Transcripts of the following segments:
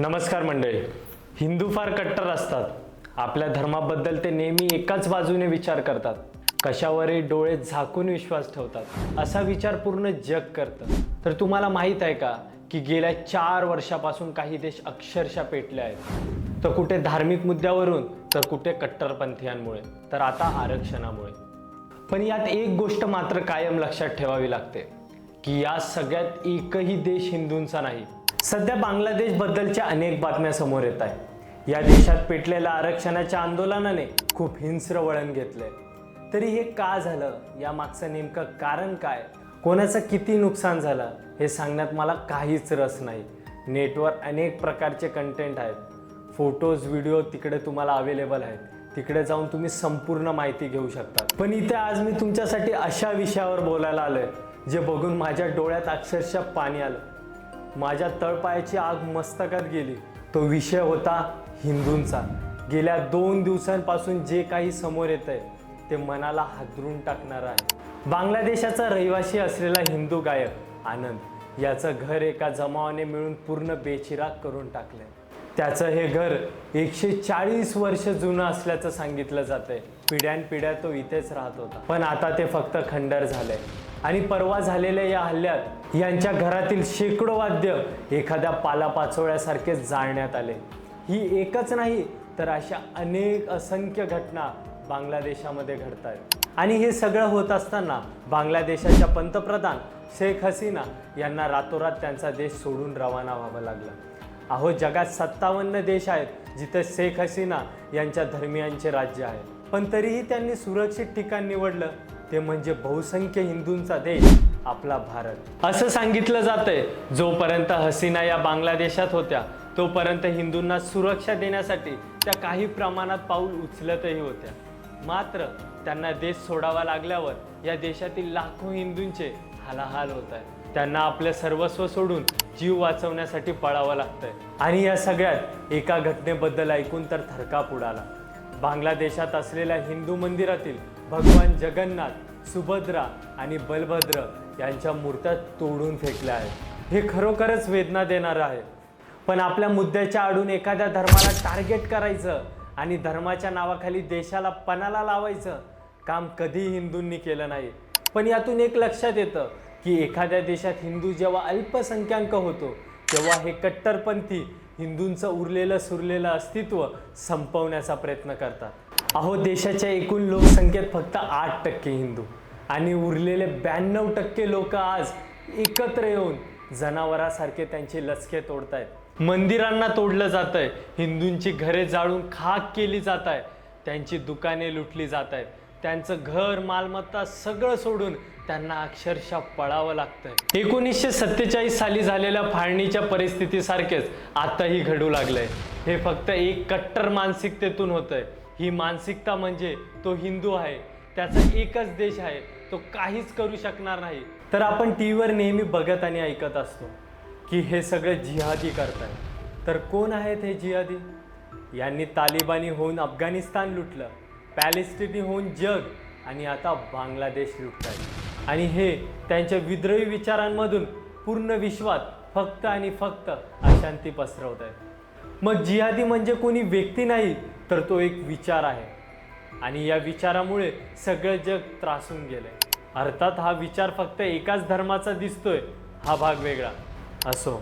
नमस्कार मंडळी. हिंदू फार कट्टर असतात. आपल्या धर्माबद्दल ते नेहमी एकाच बाजूने विचार करतात. कशावरही डोळे झाकून विश्वास ठेवतात. असा विचार पूर्ण जग करतं. तर तुम्हाला माहीत आहे का की गेल्या चार वर्षापासून काही देश अक्षरशः पेटले आहेत. तर कुठे धार्मिक मुद्द्यावरून तर कुठे कट्टरपंथीयांमुळे तर आता आरक्षणामुळे. पण यात एक गोष्ट मात्र कायम लक्षात ठेवावी लागते की या सगळ्यात एकही देश हिंदूंचा नाही. सध्या बांगलादेश बद्दलच्या अनेक बातम्या समोर येत आहे या देशात पेटलेल्या आरक्षणाच्या आंदोलनाने खूप हिंस्र वळण घेतले. तरी हे का झालं? या मागचं नेमकं कारण काय? कोणाचं किती नुकसान झालं? हे सांगण्यात मला काहीच रस नाही. नेटवर अनेक प्रकारचे कंटेंट आहेत. फोटोज व्हिडिओ तिकडे तुम्हाला अवेलेबल आहेत. तिकडे जाऊन तुम्ही संपूर्ण माहिती घेऊ शकता. पण इथे आज मी तुमच्यासाठी अशा विषयावर बोलायला आलोय जे बघून माझ्या डोळ्यात अक्षरशः पाणी आलं. माझ्या तळपायाची आग मस्तकात गेली. तो विषय होता हिंदूंचा. गेल्या दोन दिवसांपासून जे काही समोर येत आहे ते मनाला हादरून टाकणार आहे. बांगलादेशाचा रहिवासी असलेला हिंदू गायक आनंद याचं घर एका जमावाने मिळून पूर्ण बेचिराग करून टाकलंय. त्याचं हे घर एकशे चाळीस वर्ष जुनं असल्याचं सांगितलं जातंय. पिढ्यानपिढ्या तो इथेच राहत होता. पण आता ते फक्त खंडर झालंय. आणि परवा झालेल्या या हल्ल्यात यांच्या घरातील शेकडो वाद्य एखाद्या पालापाचोळ्यासारखे जाळण्यात आले. ही एकच नाही तर अशा अनेक असंख्य घटना बांगलादेशामध्ये घडत आहेत आणि हे सगळं होत असताना बांगलादेशाच्या पंतप्रधान शेख हसीना यांना रातोरात त्यांचा देश सोडून रवाना व्हावं लागलं. अहो जगात सत्तावन्न देश आहेत जिथे शेख हसीना यांच्या धर्मियांचे राज्य आहे. पण तरीही त्यांनी सुरक्षित ठिकाण निवडलं. ते म्हणजे बहुसंख्य हिंदूंचा देश आपला भारत. असं सांगितलं जातंय. जोपर्यंत हसीना या बांगलादेशात होत्या तोपर्यंत हिंदूंना सुरक्षा देण्यासाठी त्या काही प्रमाणात पाऊल उचलतही होत्या. मात्र त्यांना देश सोडावा लागल्यावर या देशातील लाखो हिंदूंचे हालाहाल होत आहे त्यांना आपलं सर्वस्व सोडून जीव वाचवण्यासाठी पळावं लागतंय. आणि या सगळ्यात एका घटनेबद्दल ऐकून तर थरकाप उडाला. बांगलादेशात असलेल्या हिंदू मंदिरातील भगवान जगन्नाथ सुभद्रा आणि बलभद्र यांच्या मूर्त्या तोडून फेकल्या आहेत. हे खरोखरच वेदना देणारं आहे पण आपल्या मुद्द्याच्या आडून एखाद्या धर्माला टार्गेट करायचं आणि धर्माच्या नावाखाली देशाला पणाला लावायचं काम कधीही हिंदूंनी केलं नाही. पण यातून एक लक्षात येतं की एखाद्या देशात हिंदू जेव्हा अल्पसंख्याक होतो तेव्हा हे कट्टरपंथी हिंदूंचं उरलेलं सुरलेलं अस्तित्व संपवण्याचा प्रयत्न करतात. अहो देशाच्या एकूण लोकसंख्येत फक्त आठ टक्के हिंदू आणि उरलेले ब्याण्णव टक्के लोक आज एकत्र येऊन जनावरासारखे त्यांचे लचके तोडतायत. मंदिरांना तोडलं जात आहे हिंदूंची घरे जाळून खाक केली जात आहे त्यांची दुकाने लुटली जात आहेत त्यांचं घर मालमत्ता सगळं सोडून त्यांना अक्षरशः पळावं लागतंय. एकोणीसशे सत्तेचाळीस साली झालेल्या फाळणीच्या परिस्थितीसारखेच आताही घडू लागलंय. हे फक्त एक कट्टर मानसिकतेतून होतंय. ही मानसिकता म्हणजे तो हिंदू आहे त्याचा एकच देश आहे तो काहीच करू शकणार नाही. तर आपण टी व्हीवर नेहमी बघत आणि ऐकत असतो की हे सगळे जिहादी करतायत. तर कोण आहेत हे जिहादी? यांनी तालिबानी होऊन अफगाणिस्तान लुटलं पॅलेस्टिनी होऊन जग आणि आता बांगलादेश लुटतायत. आणि हे त्यांच्या विद्रोही विचारांमधून पूर्ण विश्वात फक्त आणि फक्त अशांती पसरवत आहेत मग जिहादी म्हणजे कोणी व्यक्ती नाही तर तो एक विचार आहे. आणि या विचारामुळे सगळं जग त्रासून गेलंय. अर्थात हा विचार फक्त एकाच धर्माचा दिसतोय हा भाग वेगळा. असो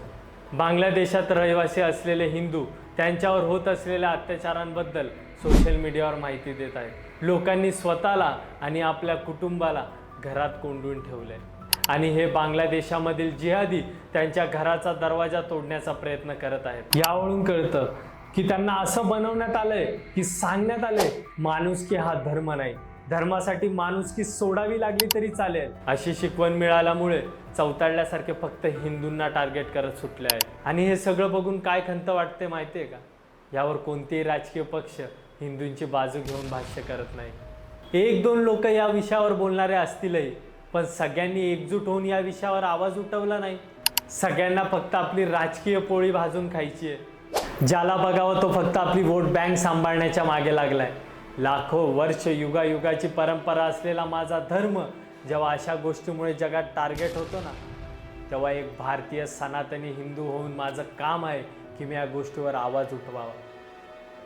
बांगलादेशात रहिवासी असलेले हिंदू त्यांच्यावर होत असलेल्या अत्याचारांबद्दल सोशल मीडियावर माहिती देत आहेत. लोकांनी स्वतःला आणि आपल्या कुटुंबाला घरात कोंडून ठेवलंय. आणि हे बांगलादेशामधील जिहादी त्यांच्या घराचा दरवाजा तोडण्याचा प्रयत्न करत आहेत. यावरून कळतं की त्यांना असं बनवण्यात आलंय की सांगण्यात आलंय माणुसकी हा धर्म नाही. धर्मासाठी माणुसकी सोडावी लागली तरी चालेल. अशी शिकवण मिळाल्यामुळे चौताळल्यासारखे फक्त हिंदूंना टार्गेट करत सुटले आहे आणि हे सगळं बघून काय खंत वाटते माहितीये का? यावर कोणतेही राजकीय पक्ष हिंदूंची बाजू घेऊन भाष्य करत नाही एक दोन लोक या विषयावर बोलणारे असतीलही पण सगळ्यांनी एकजूट होऊन या विषयावर आवाज उठवला नाही. सगळ्यांना फक्त आपली राजकीय पोळी भाजून खायची आहे. ज्याला बघावं तो फक्त आपली वोट बँक सांभाळण्याच्या मागे लागलाय. लाखो वर्ष युगायुगाची परंपरा असलेला माझा धर्म जेव्हा अशा गोष्टीमुळे जगात टार्गेट होतो ना तेव्हा एक भारतीय सनातनी हिंदू होऊन माझं काम आहे की मी या गोष्टीवर आवाज उठवावा.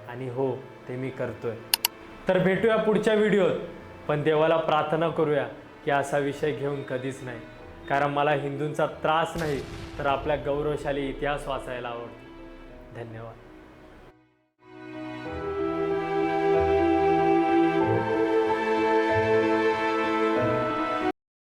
आणि हो ते मी करतोय. तर भेटूया पुढच्या व्हिडिओत पण देवाला प्रार्थना करूया. की असा विषय घेऊन कधीच नाही. कारण मला हिंदूंचा त्रास नाही तर आपल्या गौरवशाली इतिहास वाचायला आवडतो. धन्यवाद.